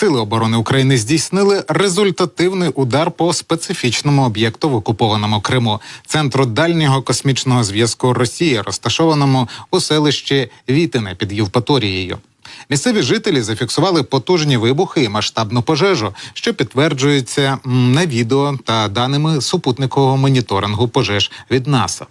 Сили оборони України здійснили результативний удар по специфічному об'єкту в окупованому Криму, центру дальнього космічного зв'язку Росії, розташованому у селищі Вітине під Євпаторією. Місцеві жителі зафіксували потужні вибухи і масштабну пожежу, що підтверджується на відео та даними супутникового моніторингу пожеж від НАСА.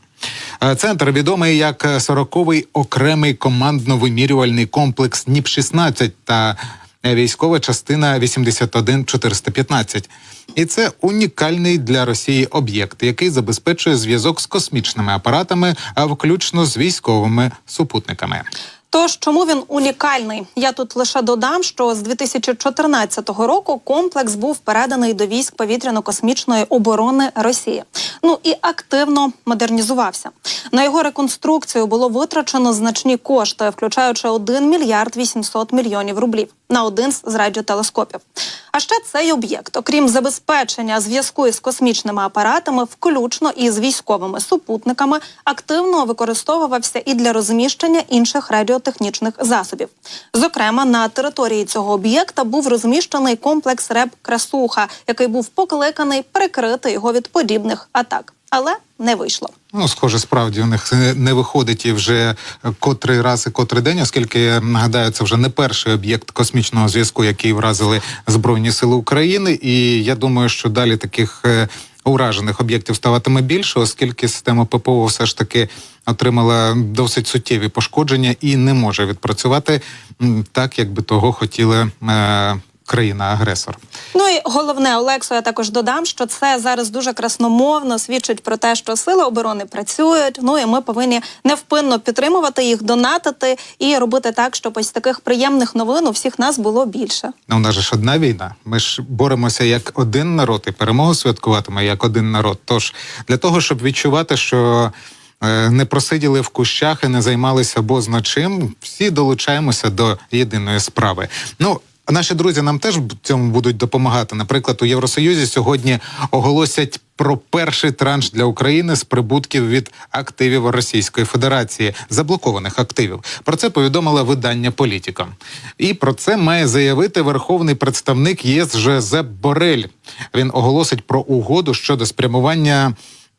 Е, Центр відомий як 40-й окремий командно-вимірювальний комплекс НІП-16 та військова частина 81415. І це унікальний для Росії об'єкт, який забезпечує зв'язок з космічними апаратами, а включно з військовими супутниками. Тож, чому він унікальний? Я тут лише додам, що з 2014 року комплекс був переданий до військ повітряно-космічної оборони Росії. Ну і активно модернізувався. На його реконструкцію було витрачено значні кошти, включаючи 1 мільярд 800 мільйонів рублів на один з радіотелескопів. А ще цей об'єкт, окрім забезпечення зв'язку із космічними апаратами, включно із військовими супутниками, активно використовувався і для розміщення інших радіотехнічних засобів. Зокрема, на території цього об'єкта був розміщений комплекс РЕБ Красуха, який був покликаний перекрити його від подібних атак, але не вийшло. Ну, схоже, справді у них не- не виходить і вже котрий раз і котрий день, оскільки нагадаю, це вже не перший об'єкт космічного зв'язку, який вразили Збройні Сили України. І я думаю, що далі таких е, уражених об'єктів ставатиме більше, оскільки система ППО все ж таки отримала досить суттєві пошкодження і не може відпрацювати так, як би того хотіла е, країна-агресор. Ну і головне, Олексо, я також додам, що це зараз дуже красномовно свідчить про те, що сили оборони працюють. Ну і ми повинні невпинно підтримувати їх, донатити і робити так, щоб ось таких приємних новин у всіх нас було більше. Ну, у нас же ж одна війна. Ми ж боремося як один народ і перемогу святкуватиме як один народ. Тож для того, щоб відчувати, що е, не просиділи в кущах і не займалися бозна чим, всі долучаємося до єдиної справи. Ну. Наші друзі нам теж в цьому будуть допомагати. Наприклад, у Євросоюзі сьогодні оголосять про перший транш для України з прибутків від активів Російської Федерації, заблокованих активів. Про це повідомило видання Політіка. І про це має заявити верховний представник ЄС Жозеп Борель. Він оголосить про угоду щодо спрямування.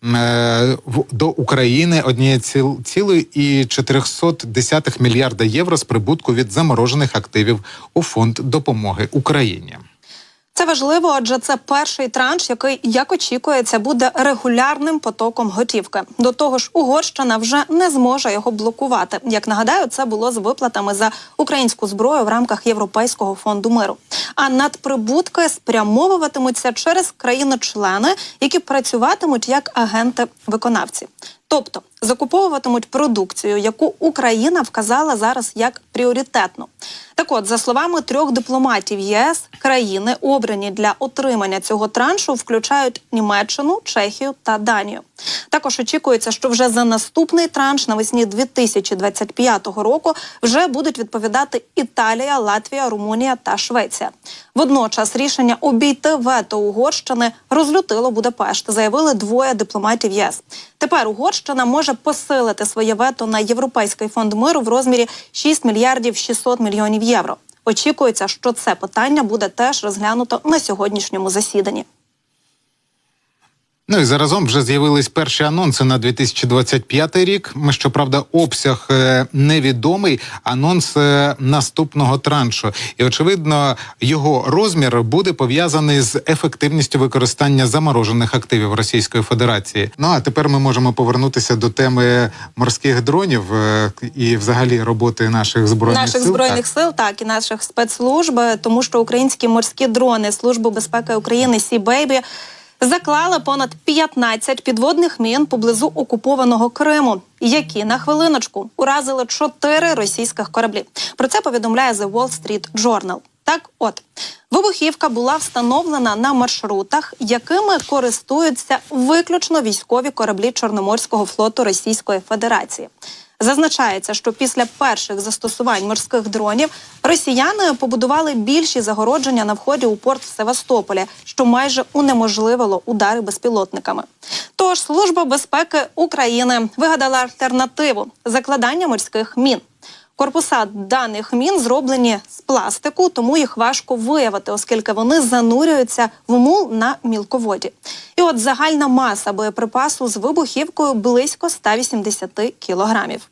Е, До України однієї ціл- цілої і 410 мільярда євро з прибутку від заморожених активів у фонд допомоги Україні. Це важливо, адже це перший транш, який, як очікується, буде регулярним потоком готівки. До того ж, Угорщина вже не зможе його блокувати. Як нагадаю, це було з виплатами за українську зброю в рамках Європейського фонду миру. А надприбутки спрямовуватимуться через країни-члени, які працюватимуть як агенти-виконавці. Тобто закуповуватимуть продукцію, яку Україна вказала зараз як пріоритетну. Так от, за словами трьох дипломатів ЄС, країни, обрані для отримання цього траншу, включають Німеччину, Чехію та Данію. Також очікується, що вже за наступний транш навесні 2025 року вже будуть відповідати Італія, Латвія, Румунія та Швеція. Водночас рішення обійти вето Угорщини розлютило Будапешт, заявили двоє дипломатів ЄС. Тепер Угорщина може посилити своє вето на Європейський фонд миру в розмірі 6 мільярдів 600 мільйонів євро. Очікується, що це питання буде теж розглянуто на сьогоднішньому засіданні. Ну і заразом вже з'явились перші анонси на 2025 рік. Ми, Щоправда, обсяг е, невідомий. Анонс е, наступного траншу, і очевидно, його розмір буде пов'язаний з ефективністю використання заморожених активів Російської Федерації. Ну а тепер ми можемо повернутися до теми морських дронів е, і, взагалі, роботи наших збройних наших сил. збройних Так. сил, так і наших спецслужб, тому що українські морські дрони Служби безпеки України Сі Бейбі заклали понад 15 підводних мін поблизу окупованого Криму, які на хвилиночку уразили чотири російських кораблі. Про це повідомляє The Wall Street Journal. Так, от вибухівка була встановлена на маршрутах, якими користуються виключно військові кораблі Чорноморського флоту Російської Федерації. Зазначається, що після перших застосувань морських дронів росіяни побудували більші загородження на вході у порт в Севастополі, що майже унеможливило удари безпілотниками. Тож служба безпеки України вигадала альтернативу закладання морських мін. Корпуса даних мін зроблені з пластику, тому їх важко виявити, оскільки вони занурюються в мул на мілководі. І от загальна маса боєприпасу з вибухівкою близько 180 кілограмів.